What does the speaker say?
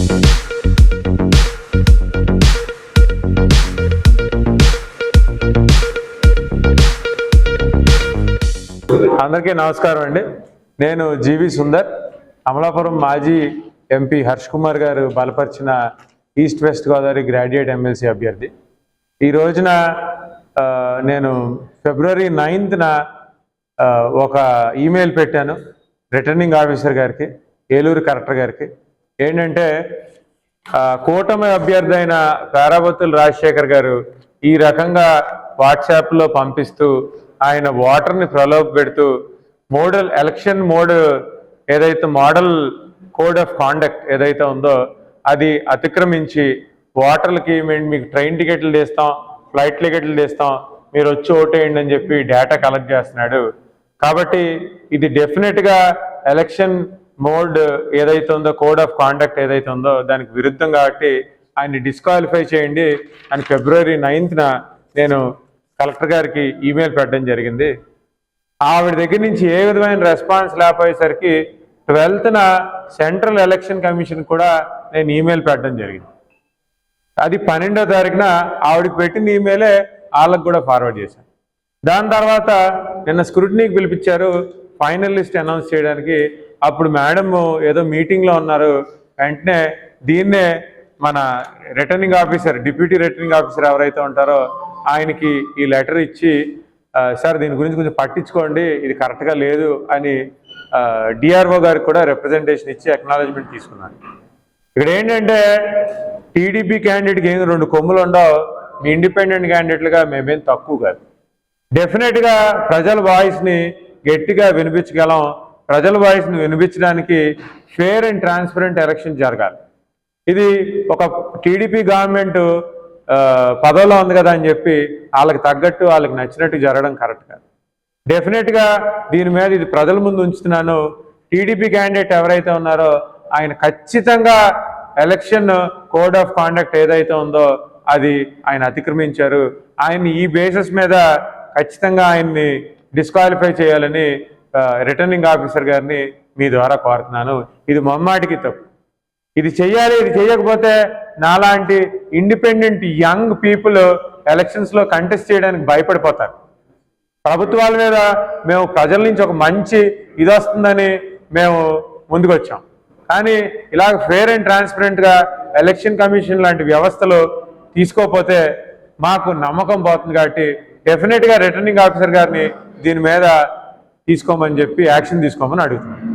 అందరికీ నమస్కారం అండి. నేను జీవి సుందర్. అమలాపురం మాజీ ఎంపీ హర్ష్ కుమార్ గారు బలపరిచిన east west Godavari graduate MLC అభ్యర్థి. ఈ రోజున నేను ఫిబ్రవరి నైన్త్న ఒక ఈమెయిల్ పెట్టాను రిటర్నింగ్ ఆఫీసర్ గారికి ఏలూరు కలెక్టర్ గారికి. ఏంటంటే కూటమి అభ్యర్థి అయిన పేరాబత్తుల రాజశేఖర్ గారు ఈ రకంగా వాట్సాప్లో పంపిస్తూ ఆయన ఓటర్ని ప్రలోభ పెడుతూ మోడల్ ఎలక్షన్ మోడ్ ఏదైతే మోడల్ కోడ్ ఆఫ్ కాండక్ట్ ఏదైతే ఉందో అది అతిక్రమించి ఓటర్లకి మేము మీకు ట్రైన్ టికెట్లు తీస్తాం ఫ్లైట్ టికెట్లు తీస్తాం మీరు వచ్చి ఓటేయండి అని చెప్పి డేటా కలెక్ట్ చేస్తున్నాడు. కాబట్టి ఇది డెఫినెట్గా ఎలక్షన్ మోడ్ ఏదైతే ఉందో కోడ్ ఆఫ్ కాండక్ట్ ఏదైతే ఉందో దానికి విరుద్ధం కాబట్టి ఆయన్ని డిస్క్వాలిఫై చేయండి. అని ఫిబ్రవరి నైన్త్న నేను కలెక్టర్ గారికి ఈమెయిల్ పెట్టడం జరిగింది. ఆవిడ దగ్గర నుంచి ఏ విధమైన రెస్పాన్స్ లేకపోయేసరికి ట్వెల్త్న సెంట్రల్ ఎలక్షన్ కమిషన్ కూడా నేను ఈమెయిల్ పెట్టడం జరిగింది. అది పన్నెండో తారీఖున ఆవిడకి పెట్టిన ఈమెయిలే వాళ్ళకు కూడా ఫార్వర్డ్ చేశాను. దాని తర్వాత నిన్న స్క్రూటినీకి పిలిపించారు ఫైనల్ లిస్ట్ అనౌన్స్ చేయడానికి అప్పుడు మేడం ఏదో మీటింగ్లో ఉన్నారు. వెంటనే దీన్నే మన returning officer deputy returning officer ఎవరైతే ఉంటారో ఆయనకి ఈ లెటర్ ఇచ్చి సార్ దీని గురించి కొంచెం పట్టించుకోండి ఇది కరెక్ట్గా లేదు అని డిఆర్ఓ గారికి కూడా రిప్రజెంటేషన్ ఇచ్చి అక్నాలజ్మెంట్ తీసుకున్నాను ఇక్కడ ఏంటంటే టీడీపీ క్యాండిడేట్కి ఏం రెండు కొమ్ములు ఉండవు. మీ ఇండిపెండెంట్ క్యాండిడేట్లుగా మేమేం తక్కువ కాదు. డెఫినెట్గా ప్రజల వాయిస్ని గట్టిగా వినిపించగలం. ప్రజల వాయిస్ని వినిపించడానికి ఫేర్ అండ్ ట్రాన్స్పరెంట్ ఎలక్షన్ జరగాలి. ఇది ఒక టీడీపీ గవర్నమెంట్ పదవిలో ఉంది కదా అని చెప్పి వాళ్ళకి తగ్గట్టు వాళ్ళకి నచ్చినట్టు జరగడం కరెక్ట్ కాదు. డెఫినెట్గా దీని మీద ఇది ప్రజల ముందు ఉంచుతున్నాను. టీడీపీ క్యాండిడేట్ ఎవరైతే ఉన్నారో ఆయన ఖచ్చితంగా ఎలక్షన్ కోడ్ ఆఫ్ కాండక్ట్ ఏదైతే ఉందో అది ఆయన అతిక్రమించారు. ఆయన్ని ఈ బేసిస్ మీద ఖచ్చితంగా ఆయన్ని డిస్క్వాలిఫై చేయాలని రిటర్నింగ్ ఆఫీసర్ గారిని మీ ద్వారా కోరుతున్నాను. ఇది మొమ్మాటికి తప్పు. ఇది చెయ్యాలి ఇది చేయకపోతే నాలాంటి ఇండిపెండెంట్ యంగ్ పీపుల్ ఎలక్షన్స్లో కంటెస్ట్ చేయడానికి భయపడిపోతారు. ప్రభుత్వాల మీద మేము ప్రజల నుంచి ఒక మంచి ఇది వస్తుందని మేము ముందుకొచ్చాం. కానీ ఇలాగ ఫేర్ అండ్ ట్రాన్స్పరెంట్గా ఎలక్షన్ కమిషన్ లాంటి వ్యవస్థలు తీసుకోకపోతే మాకు నమ్మకం పోతుంది కాబట్టి డెఫినెట్గా రిటర్నింగ్ ఆఫీసర్ గారిని దీని మీద తీసుకోమని చెప్పి యాక్షన్ తీసుకోమని అడుగుతున్నాను.